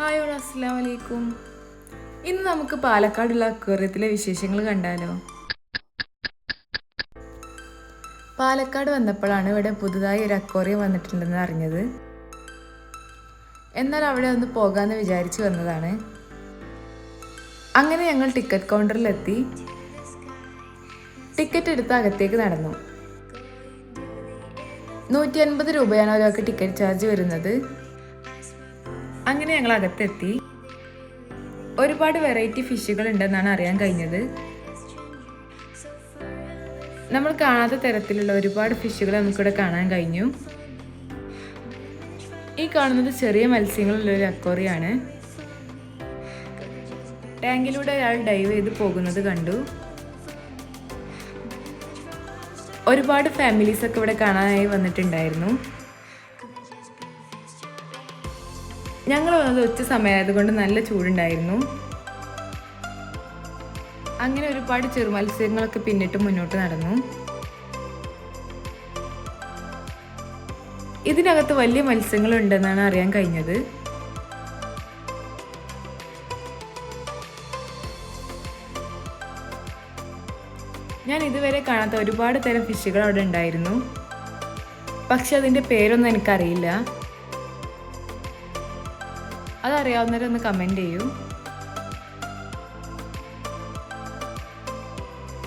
Hi all അസ്സാം വലൈക്കും ഇന്ന് നമുക്ക് പാലക്കാടുള്ള അക്വേറിയത്തിലെ വിശേഷങ്ങൾ കണ്ടാലോ? പാലക്കാട് വന്നപ്പോഴാണ് ഇവിടെ പുതുതായി ഒരു അക്വേറിയം വന്നിട്ടുണ്ടെന്ന് അറിഞ്ഞത്. എന്നാൽ അവിടെ ഒന്ന് പോകാമെന്ന് വിചാരിച്ചു വന്നതാണ്. അങ്ങനെ ഞങ്ങൾ ടിക്കറ്റ് കൗണ്ടറിലെത്തി ടിക്കറ്റ് എടുത്ത് അകത്തേക്ക് നടന്നു. നൂറ്റി അൻപത് രൂപയാണ് ഒരാൾക്ക് ടിക്കറ്റ് ചാർജ് വരുന്നത്. അങ്ങനെ ഞങ്ങൾ അകത്തെത്തി. ഒരുപാട് വെറൈറ്റി ഫിഷുകൾ ഉണ്ടെന്നാണ് അറിയാൻ കഴിഞ്ഞത്. നമ്മൾ കാണാത്ത തരത്തിലുള്ള ഒരുപാട് ഫിഷുകൾ നമുക്കിവിടെ കാണാൻ കഴിഞ്ഞു. ഈ കാണുന്നത് ചെറിയ മത്സ്യങ്ങളുള്ള ഒരു അക്വറിയാണ്. ടാങ്കിലൂടെ ഒരാൾ ഡൈവ് ചെയ്ത് പോകുന്നത് കണ്ടു. ഒരുപാട് ഫാമിലീസ് ഒക്കെ ഇവിടെ കാണാനായി വന്നിട്ടുണ്ടായിരുന്നു. ഞങ്ങൾ വന്നത് ഉച്ച സമയമായതുകൊണ്ട് നല്ല ചൂടുണ്ടായിരുന്നു. അങ്ങനെ ഒരുപാട് ചെറു മത്സ്യങ്ങളൊക്കെ പിന്നിട്ട് മുന്നോട്ട് നടന്നു. ഇതിനകത്ത് വലിയ മത്സ്യങ്ങളുണ്ടെന്നാണ് അറിയാൻ കഴിഞ്ഞത്. ഞാൻ ഇതുവരെ കാണാത്ത ഒരുപാട് തരം ഫിഷുകൾ അവിടെ ഉണ്ടായിരുന്നു. പക്ഷെ അതിന്റെ പേരൊന്നും എനിക്കറിയില്ല. അതറിയാവുന്നവരൊന്ന് കമന്റ് ചെയ്യൂ.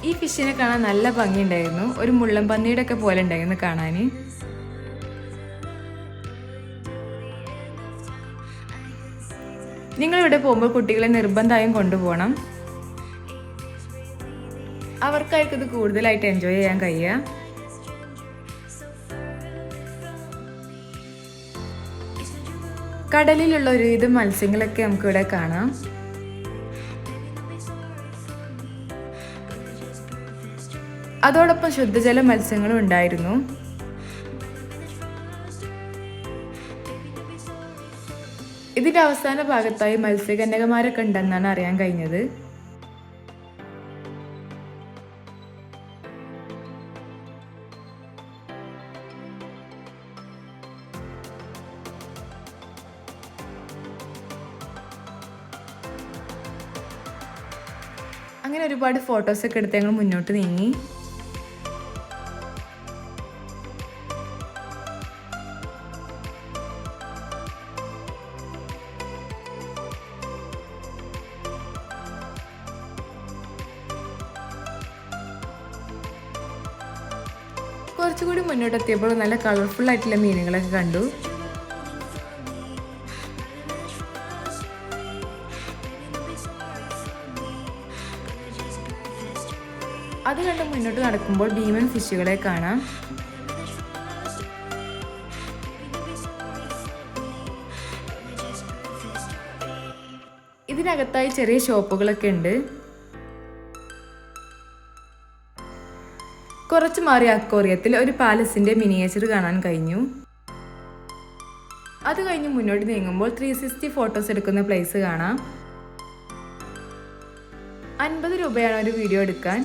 ഈ ഫിഷിനെ കാണാൻ നല്ല ഭംഗിയുണ്ടായിരുന്നു. ഒരു മുള്ളൻ പന്നിയുടെ ഒക്കെ പോലെ ഉണ്ടായിരുന്നു കാണാൻ. നിങ്ങളിവിടെ പോകുമ്പോൾ കുട്ടികളെ നിർബന്ധമായും കൊണ്ടുപോകണം. അവർക്കായിരിക്കും ഇത് കൂടുതലായിട്ട് എൻജോയ് ചെയ്യാൻ കഴിയുക. കടലിലുള്ള ഒരുവിധ മത്സ്യങ്ങളൊക്കെ നമുക്കിവിടെ കാണാം. അതോടൊപ്പം ശുദ്ധജല മത്സ്യങ്ങളും ഉണ്ടായിരുന്നു. ഇതിന്റെ അവസാന ഭാഗത്തായി മത്സ്യകന്യകമാരൊക്കെ ഉണ്ടെന്നാണ് അറിയാൻ കഴിഞ്ഞത്. അങ്ങനെ ഒരുപാട് ഫോട്ടോസൊക്കെ എടുത്ത് ഞങ്ങൾ മുന്നോട്ട് നീങ്ങി. കുറച്ചുകൂടി മുന്നോട്ടെത്തിയപ്പോൾ നല്ല കളർഫുൾ ആയിട്ടുള്ള മീനുകളൊക്കെ കണ്ടു. അത് കണ്ട് മുന്നോട്ട് നടക്കുമ്പോൾ ഭീമൻ ഫിഷുകളെ കാണാം. ഇതിനകത്തായി ചെറിയ ഷോപ്പുകളൊക്കെ ഉണ്ട്. കുറച്ച് മാറി അക്കോറിയത്തിൽ ഒരു പാലസിന്റെ മിനിയേച്ചർ കാണാൻ കഴിഞ്ഞു. അത് കഴിഞ്ഞ് മുന്നോട്ട് നീങ്ങുമ്പോൾ ത്രീ സിക്സ്റ്റി ഫോട്ടോസ് എടുക്കുന്ന പ്ലേസ് കാണാം. അൻപത് രൂപയാണ് ഒരു വീഡിയോ എടുക്കാൻ.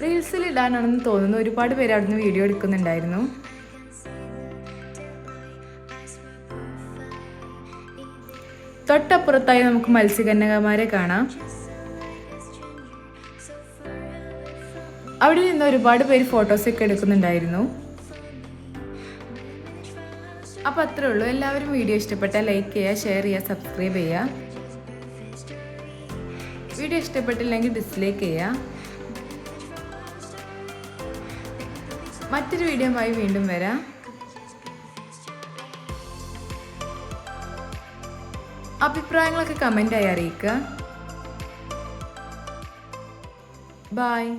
റീൽസിൽ ഇടാനാണെന്ന് തോന്നുന്നു. ഒരുപാട് പേര് അവിടുന്ന് വീഡിയോ എടുക്കുന്നുണ്ടായിരുന്നു. തൊട്ടപ്പുറത്തായി നമുക്ക് മത്സ്യകന്യകമാരെ കാണാം. അവിടെ നിന്ന് ഒരുപാട് പേര് ഫോട്ടോസൊക്കെ എടുക്കുന്നുണ്ടായിരുന്നു. അപ്പോൾ അത്രേ ഉള്ളൂ. എല്ലാവരും വീഡിയോ ഇഷ്ടപ്പെട്ടാൽ ലൈക്ക് ചെയ്യുക ഷെയർ ചെയ്യുക സബ്സ്ക്രൈബ് ചെയ്യുക. വീഡിയോ ഇഷ്ടപ്പെട്ടില്ലെങ്കിൽ ഡിസ്ലൈക്ക് ചെയ്യുക. മറ്റൊരു വീഡിയോയുമായി വീണ്ടും വരാം. അഭിപ്രായങ്ങളൊക്കെ കമന്റായി അറിയിക്കുക. ബായ്